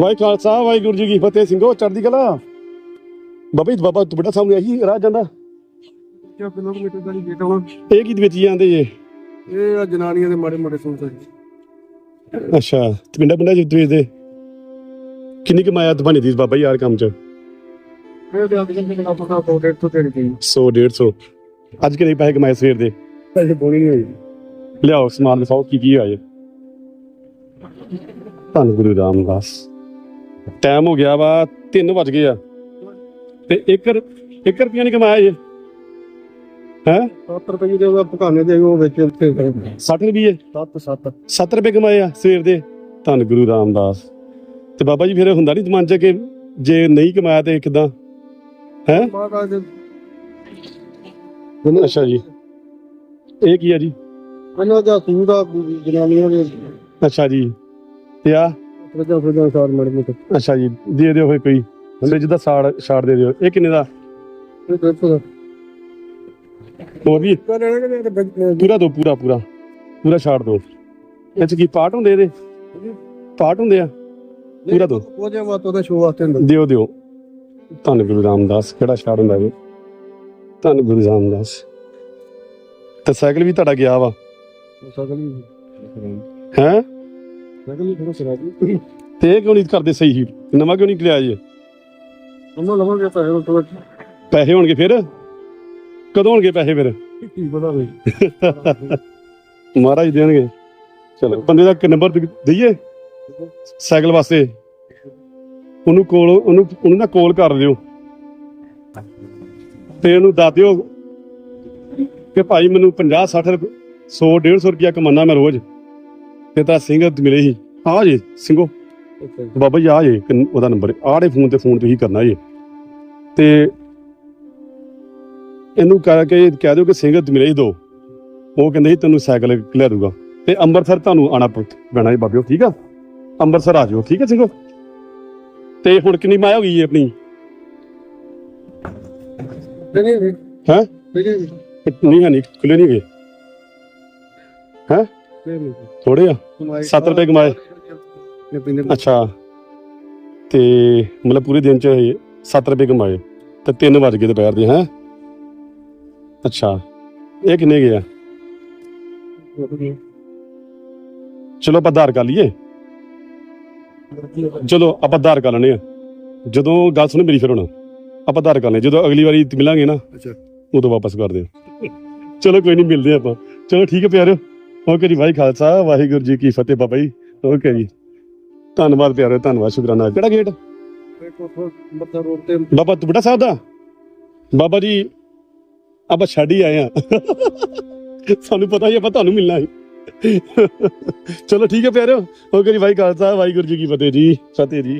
ਵਾਹਿ ਖਾਲਸਾ ਵਾਹਿਗੁਰੂ ਜੀ ਕੀ ਫਤਿਹ ਸਿੰਘੋ ਚੜ੍ਹਦੀ ਕਲਾ। ਬਾਬਾ ਜੀ ਬਾਬਾ ਤੂੰ ਬੜਾ ਸਾਹਮਣੇ ਆਹੀ ਰਾਹ ਜਾਂਦਾ। ਕਿਆ ਕਿਲੋਮੀਟਰ ਦਾ ਨਹੀਂ ਗੇਟ ਆਉਣਾ ਇਹ ਕੀ ਵਿੱਚ ਜਾਂਦੇ ਜੇ। ਇਹ ਆ ਜਨਾਨੀਆਂ ਦੇ ਮਾੜੇ ਮਾੜੇ ਜੀ ਅੱਛਾ ਤੇ ਪਿੰਡਾ ਪਿੰਡਾ ਜਿੱਤ ਵੇਚਦੇ ਕਿੰਨੀ ਕਮਾਇਆ ਤੁਹਾਡੀ ਦੀ ਬਾਬਾ ਯਾਰ ਕੰਮ ਚ? ਇਹ ਦੇ ਅੱਗੇ ਕਿੰਨਾ ਪਤਾ ਤੋਂ ਡੇਟ ਤੋਂ ਤੇਰੀ ਗਈ 100 150 ਅੱਜ ਕਿੰਨੇ ਪੈਸੇ ਕਮਾਏ ਸਵੇਰ ਦੇ? ਪੈਸੇ ਬੋਣੀ ਨਹੀਂ ਹੋਈ ਲਿਆਓ ਸਮਾਨ ਲਿਖਾਓ ਕੀ ਕੀ ਆਏ ਧੰਨ ਗੁਰੂ ਰਾਮਦਾਸ। ਟਾਈਮ ਹੋ ਗਿਆ ਵਾ 3 ਵੱਜ ਗਏ ਆ। ਤੇ 1 1 ਰੁਪਿਆ ਨਹੀਂ ਕਮਾਇਆ ਜੇ। ਹੈ? 7 ਰੁਪਏ ਦੇ ਉਹ ਭਕਾਨੇ ਦੇ ਉਹ ਵਿੱਚ ਉੱਥੇ 60 ਰੁਪਏ 7 7 7 ਰੁਪਏ ਕਮਾਏ ਆ ਸਵੇਰ ਦੇ। ਧੰਨ ਗੁਰੂ ਰਾਮਦਾਸ। ਤੇ ਬਾਬਾ ਜੀ ਫਿਰ ਹੁੰਦਾ ਨਹੀਂ ਮਨ ਚ ਕਿ ਜੇ ਨਹੀਂ ਕਮਾਇਆ ਤੇ ਕਿਦਾਂ? ਹੈ? ਅੱਛਾ ਜੀ। ਇਹ ਕੀ ਆ ਜੀ? ਇਹਨਾਂ ਦਾ ਸੂਟ ਆ ਜਨਾਨੀਆਂ ਦੇ। ਅੱਛਾ ਜੀ। ਤੇ ਆ ਫਰਜਾ ਫਰਜਾ ਸਾਰ ਮੜ ਮਟ ਅੱਛਾ ਜੀ ਦੇ ਦਿਓ ਫੇ ਕੋਈ। ਫ੍ਰਿਜ ਦਾ ਸਾੜ ਛਾੜ ਦੇ ਦਿਓ। ਇਹ ਕਿੰਨੇ ਦਾ? ਇਹ ਦੇਖੋ ਦਾ ਹੋਰ ਵੀ? ਕਹ ਲੈਣਾ ਕਿ ਪੂਰਾ ਦੋ ਪੂਰਾ ਪੂਰਾ। ਪੂਰਾ ਛਾੜ ਦੋ। ਇਹ ਚ ਕੀ ਪਾਰਟ ਹੁੰਦੇ ਇਹਦੇ? ਪਾਰਟ ਹੁੰਦੇ ਆ? ਪੂਰਾ ਦੋ। ਉਹ ਜੇ ਮਾਤੋ ਦਾ ਸ਼ੋਅ ਵਾਸਤੇ ਹੁੰਦਾ। ਦਿਓ ਦਿਓ। ਧੰਨ ਗੁਰੂ ਰਾਮਦਾਸ ਕਿਹੜਾ ਛਾੜ ਹੁੰਦਾ ਇਹ? ਧੰਨ ਗੁਰੂ ਰਾਮਦਾਸ। ਤੇ ਸਾਈਕਲ ਵੀ ਤੁਹਾਡਾ ਗਿਆ ਵਾ? ਸਕਲ ਵੀ ਹੈ? ਥੋੜਾ ਤੇ ਇਹ ਕਿਉਂ ਨਹੀਂ ਕਰਦੇ ਸਹੀ ਸੀ ਨਵਾਂ ਕਿਉਂ ਨਹੀਂ ਲਿਆ ਜੀ? ਲੰਮਾ ਲੰਮਾ ਕੇ ਤਾਂ ਹੈ ਥੋੜਾ ਪੈਸੇ ਹੋਣਗੇ ਫਿਰ? ਕਦੋਂ ਹੋਣਗੇ ਪੈਸੇ ਫਿਰ? ਕੀ ਪਤਾ ਹੋਈ ਮਹਾਰਾਜ ਦੇਣਗੇ। ਚਲੋ ਬੰਦੇ ਦਾ ਨੰਬਰ ਦਈਏ। ਸਾਈਕਲ ਵਾਸਤੇ। ਉਹਨੂੰ ਕੋਲ ਉਹਨੂੰ ਉਹਨੂੰ ਨਾ ਕੋਲ ਕਰ ਦਿਓ ਤੇ ਉਹਨੂੰ ਦੱਸ ਦਿਓ ਕਿ ਭਾਈ ਮੈਨੂੰ 50 60 ਰੁਪਏ 100 150 ਰੁਪਇਆ ਕਮਾਨਾ ਮੈਂ ਰੋਜ਼। ਤੇ ਤਾਂ ਸਿੰਘ ਮਿਲੇ ਸੀ। ਆ ਜੇ ਸਿੰਘੋ। ਬਾਬਾ ਜੀ ਆ ਜੇ ਕਿੰਨ- ਉਹਦਾ ਨੰਬਰ। ਆੜੇ ਫੋਨ ਤੇ ਫੋਨ ਤੁਸੀਂ ਕਰਨਾ ਜੇ। ਤੇ ਇਹਨੂੰ ਕਹਿ ਕੇ ਕਹਿ ਦਿਓ ਕਿ ਸਿੰਘ ਮਿਲੇ ਸੀ ਦੋ। ਉਹ ਕਹਿੰਦੇ ਸੀ ਤੈਨੂੰ ਸਾਈਕਲ ਲਿਆ ਦੂਗਾ। ਤੇ ਅੰਮ੍ਰਿਤਸਰ ਤੁਹਾਨੂੰ ਆਣਾ ਪੈਣਾ ਜੀ ਬਾਬਿਓ ਠੀਕ ਆ? ਅੰਮ੍ਰਿਤਸਰ ਆ ਜਾਓ ਠੀਕ ਹੈ ਸਿੰਘੋ? ਤੇ ਹੁਣ ਕਿੰਨੀ ਮਾਇਆ ਹੋ ਗਈ ਹੈ ਆਪਣੀ? ਨਹੀਂ ਨਹੀਂ। ਹੈਂ? ਨਹੀਂ ਨਹੀਂ। ਹੈ ਨਹੀਂ ਖੁੱਲੇ ਨਹੀਂ ਗਏ ਨਹੀਂ ਥੋੜੇ ਆ? 7 ਰੁਪਏ ਕਮਾਏ ਅੱਛਾ। ਤੇ ਮਤਲਬ ਪੂਰੇ ਦਿਨ ਚ 7 ਰੁਪਏ ਕਮਾਏ। ਤੇ 3 ਵੱਜ ਗਏ ਦੁਪਹਿਰ ਦੇ ਹੈ? ਅੱਛਾ। ਇਹ ਕਿੰਨੇ ਗਏ ਆ? ਚਲੋ ਆਪਾਂ ਆਧਾਰ ਕਰ ਲਈਏ। ਚਲੋ ਆਪਾਂ ਆਧਾਰ ਕਰ ਲੈਣੇ ਆ। ਜਦੋਂ ਗੱਲ ਸੁਣ ਮੇਰੀ ਫਿਰ ਹੁਣ। ਆਪਾਂ ਆਧਾਰ ਕਰ ਲੈਣੇ ਜਦੋਂ ਅਗਲੀ ਵਾਰੀ ਮਿਲਾਂਗੇ ਨਾ ਅੱਛਾ। ਉਦੋਂ ਵਾਪਸ ਕਰ ਦਿਓ ਚਲੋ ਕੋਈ ਨਹੀਂ ਮਿਲਦੇ ਆਪਾਂ। ਚਲੋ ਠੀਕ ਹੈ ਪਿਆਰਿਓ। ਓਕੇ ਜੀ ਵਾਹਿ ਖਾਲਸਾ ਵਾਹਿਗੁਰੂ ਜੀ ਕੀ ਫਤਿਹ ਬਾਬਾ ਜੀ। ਓਕੇ ਜੀ। ਧੰਨਵਾਦ ਪਿਆਰਿਓ ਧੰਨਵਾਦ ਸ਼ੁਕਰਾਨਾ। ਕਿਹੜਾ ਗੇਟ ਮੱਥਾ ਰੋਡ ਤੇ। ਬਾਬਾ ਤੁਬੜਾ ਸਾਹਿਬ ਦਾ? ਬਾਬਾ ਜੀ ਆਪਾਂ ਛੱਡ ਹੀ ਆਏ ਆ ਸਾਨੂੰ ਪਤਾ ਹੀ ਆਪਾਂ ਤੁਹਾਨੂੰ ਮਿਲਣਾ ਹੈ ਚਲੋ ਠੀਕ ਹੈ ਪਿਆਰਿਓ ਓਕੇ ਜੀ ਵਾਹਿ ਖਾਲਸਾ ਵਾਹਿਗੁਰੂ ਜੀ ਕੀ ਫਤਿਹ ਜੀ। ਫਤਿਹ ਜੀ।